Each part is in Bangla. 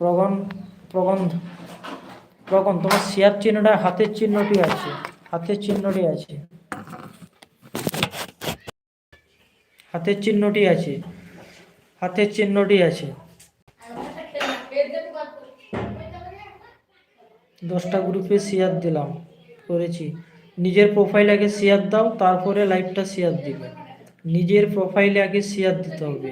প্রগন প্রবন্ধ প্রগন তোমার শেয়ার চিহ্নটা, হাতের চিহ্নটি আছে। হাতের চিহ্নটি আছে। হাতের চিহ্নটি আছে। হাতের চিহ্নটি আছে। দশটা গ্রুপে শেয়ার দিলাম, করেছি। নিজের প্রোফাইল আগে শেয়ার দাও, তারপরে লাইভটা শেয়ার দিবে। নিজের প্রোফাইলে আগে শেয়ার দিতে হবে।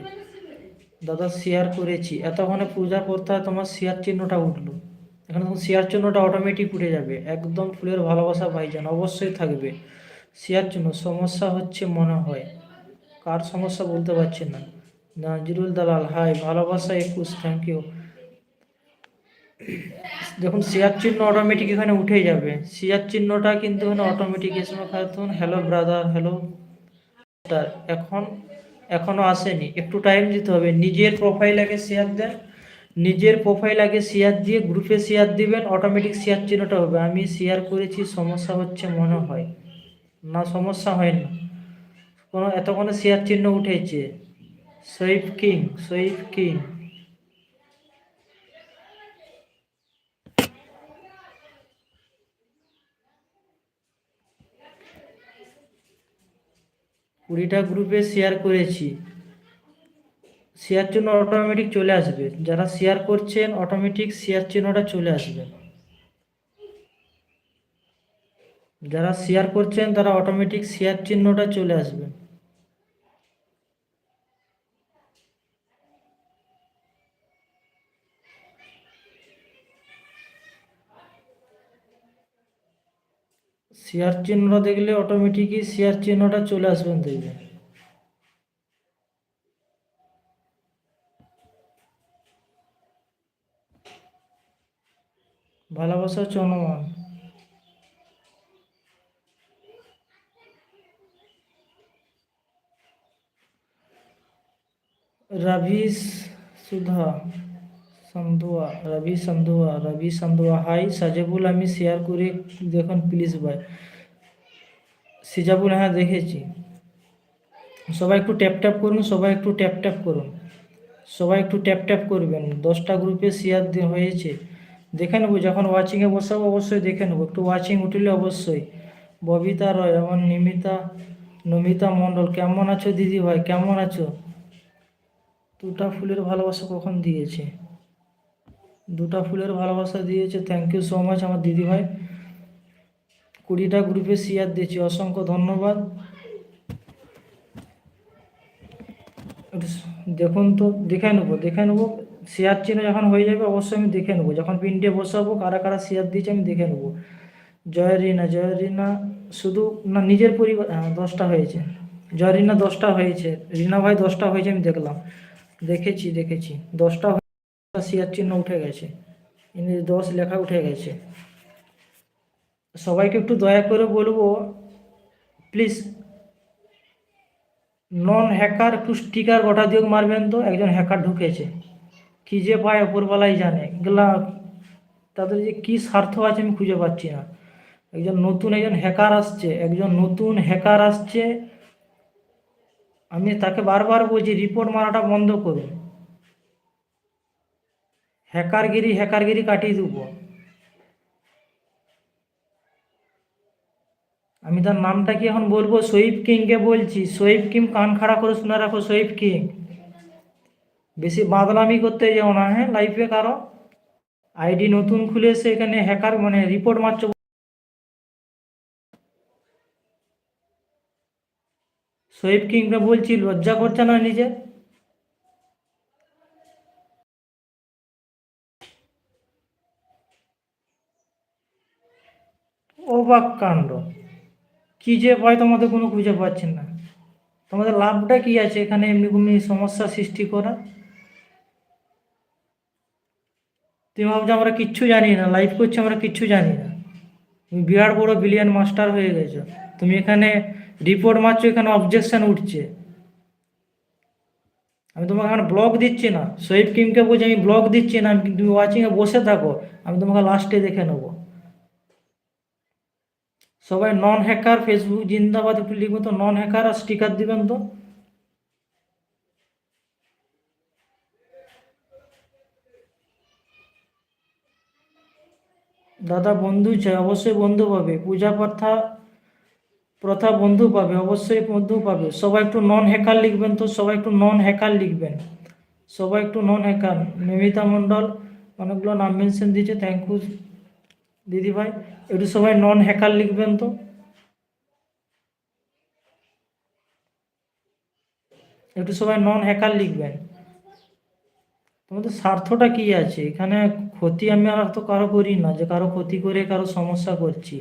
দাদা শেয়ার করেছি। এতক্ষণে পূজা করতে হয় তোমার শেয়ার চিহ্নটা উঠল। এখন তখন শেয়ার চিহ্নটা অটোমেটিক উঠে যাবে। একদম ফুলের ভালোবাসা ভাইজান অবশ্যই থাকবে। শেয়ার চিহ্ন, সমস্যা হচ্ছে মনে হয়। কার সমস্যা বলতে পারছি না। নাজিরুল দালাল, হাই, ভালোবাসা একুশ থ্যাংক ইউ দেখুন শেয়ার চিহ্ন অটোমেটিক এখানে উঠে যাবে। শেয়ার চিহ্নটা কিন্তু এখানে অটোমেটিক এসে খাতুন হ্যালো ব্রাদার হ্যালো এখন এখনও আসেনি। একটু টাইম দিতে হবে। নিজের প্রোফাইল আগে শেয়ার দেন। নিজের প্রোফাইল আগে শেয়ার দিয়ে গ্রুপে শেয়ার দিবেন অটোমেটিক শেয়ার চিহ্নটা হবে। আমি শেয়ার করেছি, সমস্যা হচ্ছে মনে হয়। না, সমস্যা হয় না। কোনো এতক্ষণে শেয়ার চিহ্ন উঠেছে। সৈফ কিং সৈফ কিং কুড়িটা গ্রুপে শেয়ার করেছি। শেয়ার চিহ্ন অটোমেটিক চলে আসবে। যারা শেয়ার করছেন অটোমেটিক শেয়ার চিহ্নটা চলে আসবে। যারা শেয়ার করছেন, তারা অটোমেটিক শেয়ার চিহ্নটা চলে আসবে। শেয়ার চিহ্ন দেখলে অটোমেটিকই শেয়ার চিহ্নটা চলে আসবেন দেখবে ভালোবাসা চলমান রবিস সুধা। সন্ধুয়া রবি সন্ধুয়া রবি সন্ধুয়া হাই, সাজেবুল, আমি শেয়ার করে দেখুন প্লিজ ভাই। সিজাবুল হ্যাঁ দেখেছি। সবাই একটু ট্যাপ ট্যাপ করুন, সবাই একটু ট্যাপ ট্যাপ করুন। সবাই একটু ট্যাপ ট্যাপ করবেন। দশটা গ্রুপে শেয়ার হয়েছে। দেখে নেব, যখন ওয়াচিংয়ে বসাবো, অবশ্যই দেখে নেব। একটু ওয়াচিং উঠলে অবশ্যই। ববিতা রয় এবং নিমিতা, নমিতা মণ্ডল, কেমন আছো দিদি ভাই? কেমন আছো? দুটা ফুলের ভালোবাসা কখন দিয়েছে? দুটা ফুলের ভালোবাসা দিয়েছে। থ্যাংক ইউ সো মাচ আমার দিদি ভাই কুড়িটা গ্রুপে শেয়ার দিয়েছি। অসংখ্য ধন্যবাদ। দেখুন তো দেখে নেব দেখে নেব। শেয়ার চিহ্ন যখন হয়ে যাবে অবশ্যই আমি দেখে নেব। যখন প্রিন্টে বসাবো কারা কারা শেয়ার দিয়েছে আমি দেখে নেব। জয় রিনা জয় রিনা শুধু না নিজের পরিবার হ্যাঁ, দশটা হয়েছে। জয় রিনা দশটা হয়েছে। রিনা ভাই দশটা হয়েছে আমি দেখলাম। দেখেছি দেখেছি। দশটা শেয়ার চিহ্ন উঠে গেছে। ইংরেজি দশ লেখা উঠে গেছে। সবাইকে একটু দয়া করে বলব প্লিজ নন হ্যাকার একটু স্টিকার গোটা দিয়ে মারবেন তো, একজন হ্যাকার ঢুকেছে। কি যে পায় ওপরবেলাই জানে। এগুলা তাদের যে কি স্বার্থ আছে আমি খুঁজে পাচ্ছি না। একজন নতুন একজন হ্যাকার আসছে, একজন নতুন হ্যাকার আসছে। আমি তাকে বারবার বলছি রিপোর্ট মারাটা বন্ধ করুন। হ্যাকারগিরি হ্যাকারগিরি কাটিয়ে দেবো। আমি তার নামটা কি এখন বলব? সৈফ কিংকে বলছি। সৈফ কিং কান খাড়া করে শুনে রাখো সৈফ কিং। বেশি বাদলামি করতে যাও না হ্যাঁ লাইফে কারও। আইডি নতুন খুলে এসে এখানে হ্যাকার মানে রিপোর্ট মারছো। সৈফ কিংকে বলছি, লজ্জা করছে না নিজে? অবাক কাণ্ড। কি যে ভয় তোমাদের কোনো খুঁজে পাচ্ছেন না। তোমাদের লাভটা কি আছে? এখানে এমনি এমনি সমস্যা সৃষ্টি করা। তুমি ভাবছ আমরা কিচ্ছু জানি না। লাইভ করছি আমরা কিচ্ছু জানি না। তুমি বিরাট বড় বিলিয়ন মাস্টার হয়ে গেছো। তুমি এখানে রিপোর্ট মারছো, এখানে অবজেকশন উঠছে। আমি তোমাকে এখন ব্লগ দিচ্ছি না। সৈফ কিমকে বলছি, আমি ব্লগ দিচ্ছি না। আমি তুমি ওয়াচিংয়ে বসে থাকো। আমি তোমাকে লাস্টে দেখে নেব। সবাই নন হ্যাকার ফেসবুক জিন্দাবাদ, একটু লিখব তো নন হ্যাকার আর স্টিকার দিবেন তো। দাদা বন্ধু চাই, অবশ্যই বন্ধু পাবে। পূজা প্রথা প্রথা বন্ধু পাবে, অবশ্যই বন্ধু পাবে। সবাই একটু নন হ্যাকার লিখবেন তো, সবাই একটু নন হ্যাকার লিখবেন। সবাই একটু নন হ্যাকার নমিতা মণ্ডল, অনেকগুলো নাম মেনশন দিয়েছে থ্যাংক ইউ দিদি ভাই একটু সবাই নন হ্যাকার লিখবেন তো। একটু সবাই নন হ্যাকার লিখবেন। তোমাদের স্বার্থটা কি আছে? এখানে ক্ষতি আমি আর তো কারও করি না, যে কারও ক্ষতি করে, কারও সমস্যা করছি।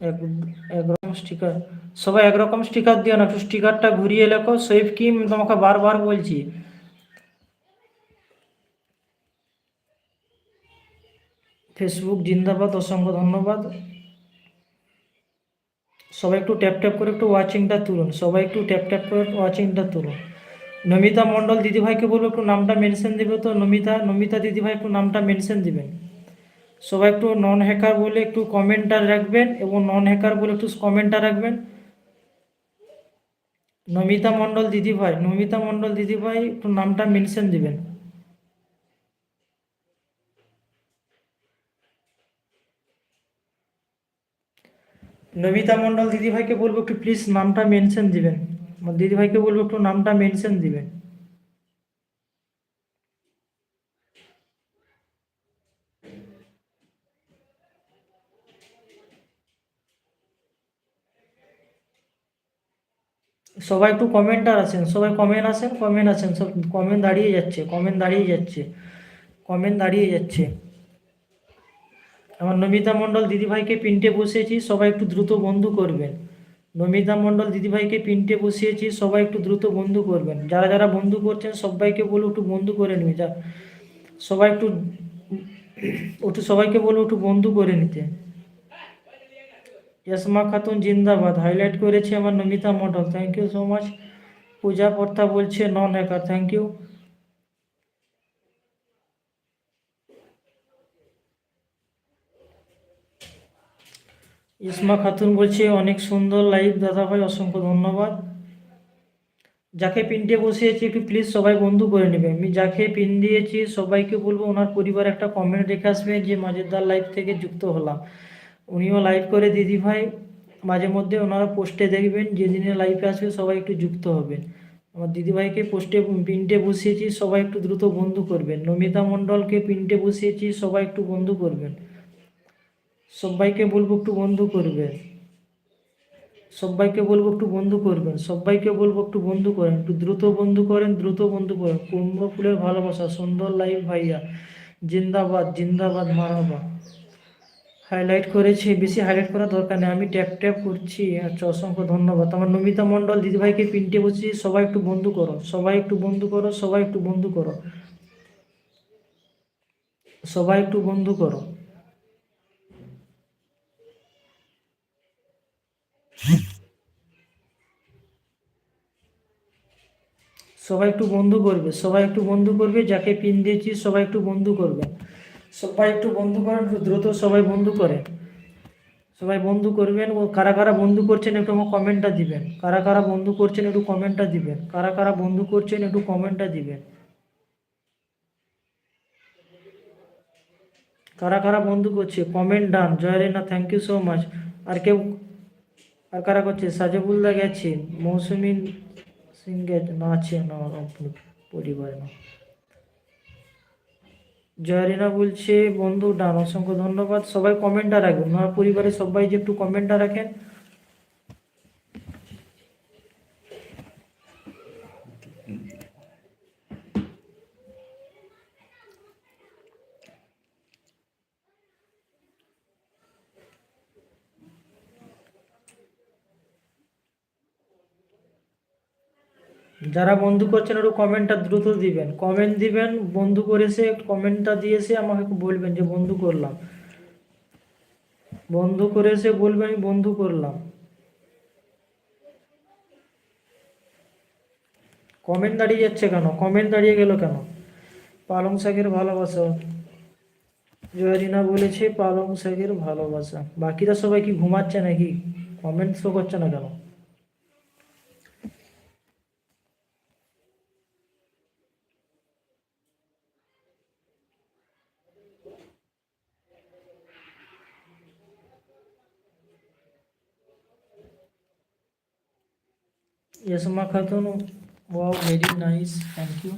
একরকম স্টিকার সবাই একরকম স্টিকার দিও না, একটু স্টিকারটা ঘুরিয়ে লেখো। সেফ কি তোমাকে বারবার বলছি। ফেসবুক জিন্দাবাদ, অসংখ্য ধন্যবাদ। সবাই একটু ট্যাপ ট্যাপ করে একটু ওয়াচিংটা তুলুন। সবাই একটু ট্যাপ ট্যাপ করে ওয়াচিংটা তুলুন। নমিতা মণ্ডল, দিদিভাইকে বলব একটু নামটা মেনশন দিবে তো? নমিতা নমিতা দিদিভাই একটু নামটা মেনশন দিবেন। সবাই একটু নন হ্যাকার বলে একটু কমেন্টার রাখবেন এবং নন হ্যাকার বলে একটু কমেন্টার রাখবেন। নমিতা মণ্ডল দিদিভাই নমিতা মণ্ডল দিদিভাই একটু নামটা মেনশন দিবেন। নমিতা মণ্ডল দিদিভাইকে বলব একটু প্লিজ নামটা মেনশন দিবেন। দিদিভাইকে বলব একটু নামটা মেনশন দিবেন। সবাই একটু কমেন্টার আছেন, সবাই কমেন্ট আছেন কমেন্ট আছেন, সব কমেন্ট দাঁড়িয়ে যাচ্ছে কমেন্ট দাঁড়িয়ে যাচ্ছে কমেন্ট দাঁড়িয়ে যাচ্ছে। আমার নমিতা মণ্ডল দিদিভাইকে পিনটে বসিয়েছি, সবাই একটু দ্রুত বন্ধু করবেন। নমিতা মণ্ডল দিদিভাইকে পিনটে বসিয়েছি, সবাই একটু দ্রুত বন্ধু করবেন। যারা যারা বন্ধু করছেন, সবাইকে বলব একটু বন্ধু করে নিবে যা সবাই একটু একটু সবাইকে বলব একটু বন্ধু করে নিতে। ইয়াসমা খাতুন জিন্দাবাদ। হাইলাইট করেছে আমার Namita Mondal. Thank you so much পূজা কর্তা বলছে নন হ্যাকার থ্যাংক ইউ ইসমা খাতুন বলছে, অনেক সুন্দর লাইভ দাদা ভাই অসংখ্য ধন্যবাদ। যাকে পিনটে বসিয়েছি একটু প্লিজ সবাই বন্ধু করে নেবে। আমি যাকে পিন দিয়েছি, সবাইকে বলব, ওনার পরিবার একটা কমেন্ট রেখে আসবে যে মাজেদার লাইভ থেকে যুক্ত হলাম। উনিও লাইভ করে দিদি ভাই। মাঝে মধ্যে ওনারা পোস্টে দেখবেন, যেদিনে লাইভে আসবে সবাই একটু যুক্ত হবেন। আমার দিদিভাইকে পোস্টে পিনটে বসিয়েছি, সবাই একটু দ্রুত বন্ধু করবেন। নমিতা মণ্ডলকে পিনটে বসিয়েছি, সবাই একটু বন্ধু করবেন। সবাইকে বলব একটু বন্ধু করবেন। সবাইকে বলব একটু বন্ধু করবেন। সবাইকে বলব একটু বন্ধু করেন। একটু দ্রুত বন্ধু করেন, দ্রুত বন্ধু করেন। কুমড়ো ফুলের ভালোবাসা, সুন্দর লাইভ ভাইয়া। জিন্দাবাদ জিন্দাবাদ মারাবা। হাইলাইট করেছি, বেশি হাইলাইট করার দরকার নেই। আমি ট্যাপ ট্যাপ করছি। আচ্ছা অসংখ্য ধন্যবাদ। আমার নমিতা মণ্ডল, দিদিভাইকে পিনটে বসছি সবাই একটু বন্ধু করো। সবাই একটু বন্ধু করো, সবাই একটু বন্ধু করো। সবাই একটু বন্ধু করো। সবাই একটু বন্ধু করবে, সবাই একটু বন্ধু করবে, যাকে পিন দিয়েছি সবাই একটু বন্ধু করবে। সবাই একটু বন্ধু করেন দ্রুত সবাই বন্ধু করেন সবাই বন্ধু করবেন ও কারা কারা বন্ধু করছেন একটু আমার কমেন্টটা দিবেন। কারা কারা বন্ধু করছেন একটু কমেন্টটা দিবেন। কারা কারা বন্ধু করছেন একটু কমেন্টটা দিবেন। কারা কারা বন্ধু করছে, comment done. Joy Rena thank you so much আর কেউ, আর কারা করছে? সাজেবুল্লা গেছে। মৌসুমি সিং গেছে না আছে, না, পরিবার না। জয়রিনা বলছে, বন্ধু, ডান অসংখ্য ধন্যবাদ। সবাই কমেন্টটা রাখবেন ওনার পরিবারের সবাই যে একটু কমেন্টটা রাখেন যারা বন্ধু করছেন একটু কমেন্টটা দ্রুত দিবেন। কমেন্ট দিবেন, বন্ধু করেছে, কমেন্টটা দিয়েছে, আমাকে বলবেন যে বন্ধু করলাম। বন্ধ করে এসে বলবে, আমি বন্ধু করলাম। কমেন্ট দাঁড়িয়ে যাচ্ছে কেন? কমেন্ট দাঁড়িয়ে গেল কেন? পালং শাকের ভালোবাসা। জয়রিনা বলেছে, পালং শাকের ভালোবাসা। বাকিরা সবাই কি ঘুমাচ্ছে নাকি? কমেন্ট শো করছে না কেন? Yesma Khatun wow very nice thank you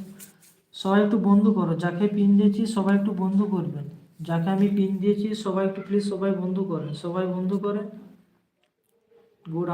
সবাই একটু বন্ধু করো। যাকে পিন দিয়েছি, সবাই একটু বন্ধু করবেন। যাকে আমি পিন দিয়েছি, সবাই একটু প্লিজ সবাই বন্ধু করেন। সবাই বন্ধু করেন গুড